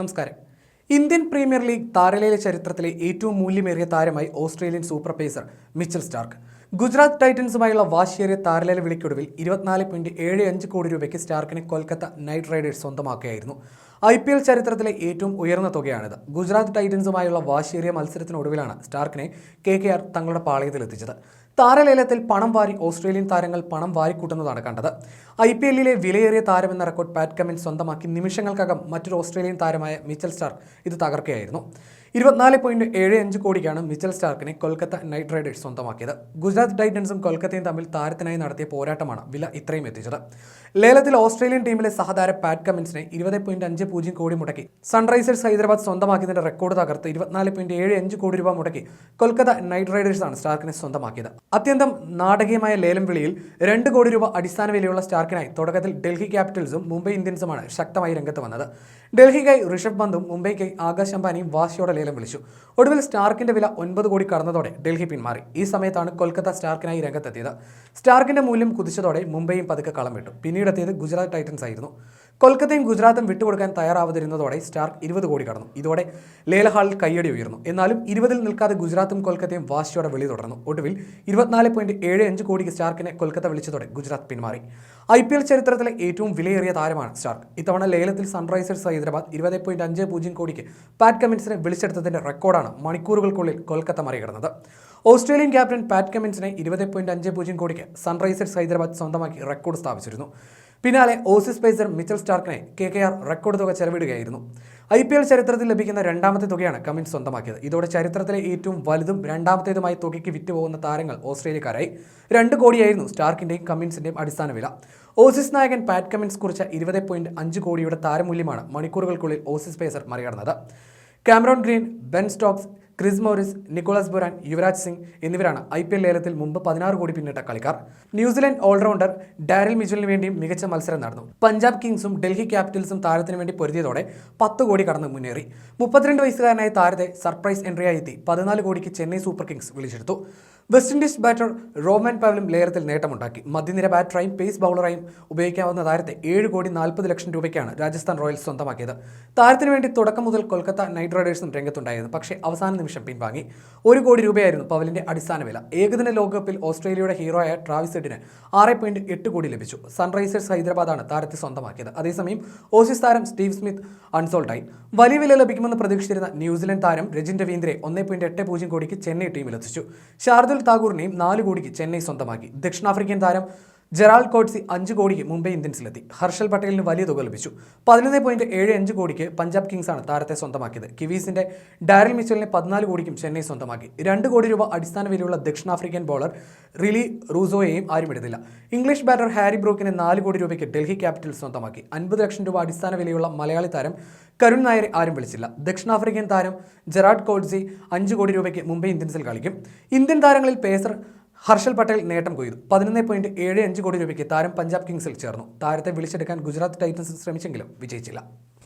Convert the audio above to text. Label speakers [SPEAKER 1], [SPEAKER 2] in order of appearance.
[SPEAKER 1] നമസ്കാരം. Indian premier league താരലയിലെ ചരിത്രത്തിലെ ഏറ്റവും മൂല്യമേറിയ താരമായി Australian super pacer Mitchell Starc. Gujarat ടൈറ്റൻസുമായുള്ള വാശിയേറിയ താരലേല വിളിക്കൊടുവിൽ ഇരുപത്തിനാല് പോയിന്റ് ഏഴ് അഞ്ച് കോടി രൂപയ്ക്ക് സ്റ്റാർക്കിനെ കൊൽക്കത്ത നൈറ്റ് റൈഡേഴ്സ് സ്വന്തമാക്കുകയായിരുന്നു. ഐ പി എൽ ചരിത്രത്തിലെ ഏറ്റവും ഉയർന്ന തുകയാണിത്. ഗുജറാത്ത് ടൈറ്റൻസുമായുള്ള വാശിയേറിയ മത്സരത്തിനൊടുവിലാണ് സ്റ്റാർക്കിനെ കെ കെ ആർ തങ്ങളുടെ പാളയത്തിലെത്തിച്ചത്. താരലേലത്തിൽ പണം വാരി ഓസ്ട്രേലിയൻ താരങ്ങൾ പണം വാരിക്കൂട്ടുന്നതാണ് കണ്ടത്. ഐ പി എല്ലിലെ വിലയേറിയ താരമെന്ന റെക്കോർഡ് പാറ്റ് കമ്മിൻസ് സ്വന്തമാക്കി നിമിഷങ്ങൾക്കകം മറ്റൊരു ഓസ്ട്രേലിയൻ താരമായ മിച്ചൽ സ്റ്റാർക്ക് ഇത് തകർക്കുകയായിരുന്നു ഇരുപത്തിനാല് പോയിന്റ് ഏഴ് അഞ്ച് കോടിക്കാണ് മിച്ചൽ സ്റ്റാർക്കിനെ കൊൽക്കത്ത നൈറ്റ് റൈഡേഴ്സ് സ്വന്തമാക്കിയത്. ഗുജറാത്ത് ടൈറ്റൻസും കൊൽക്കത്തയും തമ്മിൽ താരത്തിനായി നടത്തിയ പോരാട്ടമാണ് വില ഇത്രയും എത്തിച്ചത്. ലേലത്തിൽ ഓസ്ട്രേലിയൻ ടീമിലെ സഹതാര പാറ്റ് കമിൻസിനെ ഇരുപത് പോയിന്റ് അഞ്ച് പൂജ്യം കോടി മുടക്കി. സൺറൈസേഴ്സ് ഹൈദരാബാദ് സ്വന്തമാക്കിയതിന്റെ റെക്കോർഡ് തകർത്ത് ഇരുപത്തിനാല് പോയിന്റ് ഏഴ് അഞ്ച് കോടി രൂപ മുടക്കി. കൊൽക്കത്ത നൈറ്റ് റൈഡേഴ്സാണ് സ്റ്റാർക്കിനെ സ്വന്തമാക്കിയത്. അത്യന്തം നാടകീയമായ ലേലം വിളിയിൽ രണ്ട് കോടി രൂപ അടിസ്ഥാന വിലയുള്ള സ്റ്റാർക്കിനായി തുടക്കത്തിൽ ഡൽഹി ക്യാപിറ്റൽസും മുംബൈ ഇന്ത്യൻസുമാണ് ശക്തമായി രംഗത്ത് വന്നത്. ഡൽഹിക്കായി ഋഷഭ് പന്തും മുംബൈക്കായി ആകാശ് അംബാനിയും വാശിയോടെ ലേലം വിളിച്ചു. ഒടുവിൽ സ്റ്റാർക്കിന്റെ വില ഒൻപത് കോടി കടന്നതോടെ ഡൽഹി പിന്മാറി. ഈ സമയത്താണ് കൊൽക്കത്ത സ്റ്റാർക്കിനായി രംഗത്തെത്തിയത്. സ്റ്റാർക്കിന്റെ മൂല്യം കുതിച്ചതോടെ മുംബൈയും പതുക്കെ കളം വിട്ടു. പിന്നീടെത്തിയത് ഗുജറാത്ത് ടൈറ്റൻസ് ആയിരുന്നു കൊൽക്കത്തയും ഗുജറാത്തും വിട്ടുകൊടുക്കാൻ തയ്യാറാവാതിരുന്നതോടെ സ്റ്റാർക്ക് ഇരുപത് കോടി കടന്നു. ഇതോടെ ലേലഹാളിൽ കയ്യടി ഉയർന്നു. എന്നാലും ഇരുപതിൽ നിൽക്കാതെ ഗുജറാത്തും കൊൽക്കത്തയും വാശിയോടെ വിളി തുടർന്നു. ഒടുവിൽ ഇരുപത്തിനാല് പോയിന്റ് ഏഴ് അഞ്ച് കോടിക്ക് സ്റ്റാർക്കിനെ കൊൽക്കത്ത വിളിച്ചതോടെ ഗുജറാത്ത് പിന്മാറി. ഐ പി എൽ ചരിത്രത്തിലെ ഏറ്റവും വിലയേറിയ താരമാണ് സ്റ്റാർക്ക്. ഇത്തവണ ലേലത്തിൽ സൺറൈസേഴ്സ് ഹൈദരാബാദ് ഇരുപത് പോയിന്റ് അഞ്ച് പൂജ്യം കോടിക്ക് പാറ്റ് കമിൻസിനെ വിളിച്ചെടുത്തതിന്റെ റെക്കോർഡാണ് മണിക്കൂറുകൾക്കുള്ളിൽ കൊൽക്കത്ത മറികടന്നത്. ഓസ്ട്രേലിയൻ ക്യാപ്റ്റൻ പാറ്റ് കമിൻസിനെ ഇരുപത് പോയിന്റ് അഞ്ച് പൂജ്യം കോടിക്ക് സൺറൈസേഴ്സ് ഹൈദരാബാദ് സ്വന്തമാക്കി റെക്കോർഡ് സ്ഥാപിച്ചിരുന്നു. പിന്നാലെ ഓസിസ് പേസർ മിച്ചൽ സ്റ്റാർക്കിനെ കെ കെ ആർ റെക്കോർഡ് തുക ചെലവിടുകയായിരുന്നു. ഐ പി എൽ ചരിത്രത്തിൽ ലഭിക്കുന്ന രണ്ടാമത്തെ തുകയാണ് കമിൻസ് സ്വന്തമാക്കിയത്. ഇതോടെ ചരിത്രത്തിലെ ഏറ്റവും വലുതും രണ്ടാമത്തേതുമായ തുകയ്ക്ക് വിറ്റുപോകുന്ന താരങ്ങൾ ഓസ്ട്രേലിയക്കാരായി. രണ്ട് കോടിയായിരുന്നു സ്റ്റാർക്കിന്റെയും കമിൻസിന്റെയും അടിസ്ഥാന വില. ഓസിസ് നായകൻ പാറ്റ് കമിൻസ് കുറിച്ച ഇരുപത് പോയിന്റ് അഞ്ച് കോടിയുടെ താരമൂല്യമാണ് മണിക്കൂറുകൾക്കുള്ളിൽ ഓസിസ് pacer മറികടന്നത്. Cameron Green Ben Stokes Chris Morris Nicholas Pooran Yuvraj Singh എന്നിവരാണ് ഐ പി എൽ ലേലത്തിൽ മുമ്പ് പതിനാറ് കോടി പിന്നിട്ട കളിക്കാർ. ന്യൂസിലൻഡ് ഓൾറൗണ്ടർ ഡാരിൽ മിച്ചലിന് വേണ്ടിയും മികച്ച മത്സരം നടന്നു. പഞ്ചാബ് കിങ്സും ഡൽഹി ക്യാപിറ്റൽസും താരത്തിന് വേണ്ടി പൊരുതിയതോടെ പത്ത് കോടി കടന്ന് മുന്നേറി. മുപ്പത്തിരണ്ട് വയസ്സുകാരനായ താരത്തെ സർപ്രൈസ് എൻട്രിയായി എത്തി. പതിനാല് കോടിക്ക് ചെന്നൈ സൂപ്പർ കിങ്സ് വിളിച്ചെടുത്തു. വെസ്റ്റ് ഇൻഡീസ് ബാറ്റർ റോമൻ പവലും ലേലത്തിൽ നേട്ടമുണ്ടാക്കി. മധ്യനിര ബാറ്ററായും പേസ് ബൗളറായും ഉപയോഗിക്കാവുന്ന താരത്തെ ഏഴ് കോടി നാൽപ്പത് ലക്ഷം രൂപയ്ക്കാണ് രാജസ്ഥാൻ റോയൽസ് സ്വന്തമാക്കിയത്. താരത്തിന് വേണ്ടി തുടക്കം മുതൽ കൊൽക്കത്ത നൈറ്റ് റൈഡേഴ്സും രംഗത്തുണ്ടായിരുന്നു. പക്ഷേ അവസാന നിമിഷം പിൻവാങ്ങി. ഒരു കോടി രൂപയായിരുന്നു പവലിന്റെ അടിസ്ഥാന വില. ഏകദിന ലോകകപ്പിൽ ഓസ്ട്രേലിയയുടെ ഹീറോയായ ട്രാവിസ് ഹെഡിന് ആറ് പോയിന്റ് എട്ട് കോടി ലഭിച്ചു. സൺറൈസേഴ്സ് ഹൈദരാബാദാണ് താരത്തെ സ്വന്തമാക്കിയത്. അതേസമയം ഓസീസ് താരം സ്റ്റീവ് സ്മിത്ത് അൺസോൾട്ടായി വലിയ വില ലഭിക്കുമെന്ന് പ്രതീക്ഷിച്ചിരുന്ന ന്യൂസിലൻഡ് താരം രജിൻ രവീന്ദ്രെ ഒന്നേ പോയിന്റ് എട്ട് പൂജ്യം കോടിക്ക് ചെന്നൈ ടീമിലെത്തിച്ചു. ഷാർദുൽ താക്കൂറിനെയും നാല് കോടിക്ക് ചെന്നൈ സ്വന്തമാക്കി. ദക്ഷിണാഫ്രിക്കൻ താരം ജെറാൾ കോട്സി അഞ്ച് കോടിക്ക് മുംബൈ ഇന്ത്യൻസിലെത്തി. ഹർഷൽ പട്ടേലിന് വലിയ തുക ലഭിച്ചു. പതിനൊന്ന് പോയിന്റ് ഏഴ് അഞ്ച് കോടിക്ക് പഞ്ചാബ് കിങ്സാണ് താരത്തെ സ്വന്തമാക്കിയത്. കിവീസിന്റെ ഡാരിൽ മിച്ചലിനെ പതിനാല് കോടിക്കും ചെന്നൈ സ്വന്തമാക്കി. രണ്ട് കോടി രൂപ അടിസ്ഥാന വിലയുള്ള ദക്ഷിണാഫ്രിക്കൻ ബോളർ റിലി റൂസോയെയും ആരും എടുത്തില്ല. ഇംഗ്ലീഷ് ബാറ്റർ ഹാരി ബ്രോക്കിനെ നാല് കോടി രൂപയ്ക്ക് ഡൽഹി ക്യാപിറ്റൽ സ്വന്തമാക്കി. അൻപത് ലക്ഷം രൂപ അടിസ്ഥാന വിലയുള്ള മലയാളി താരം കരുൺ നായരെ ആരും വിളിച്ചില്ല. ദക്ഷിണാഫ്രിക്കൻ താരം ജെറാഡ് കോഡ്സി അഞ്ച് കോടി രൂപയ്ക്ക് മുംബൈ ഇന്ത്യൻസിൽ കളിക്കും. ഇന്ത്യൻ താരങ്ങളിൽ പേസർ ഹർഷൽ പട്ടേൽ നേട്ടം കൊയ്തു. പതിനൊന്ന് പോയിന്റ് ഏഴ് അഞ്ച് കോടി രൂപയ്ക്ക് താരം പഞ്ചാബ് കിങ്സിൽ ചേർന്നു. താരത്തെ വിളിച്ചെടുക്കാൻ ഗുജറാത്ത് ടൈറ്റൻസ് ശ്രമിച്ചെങ്കിലും വിജയിച്ചില്ല.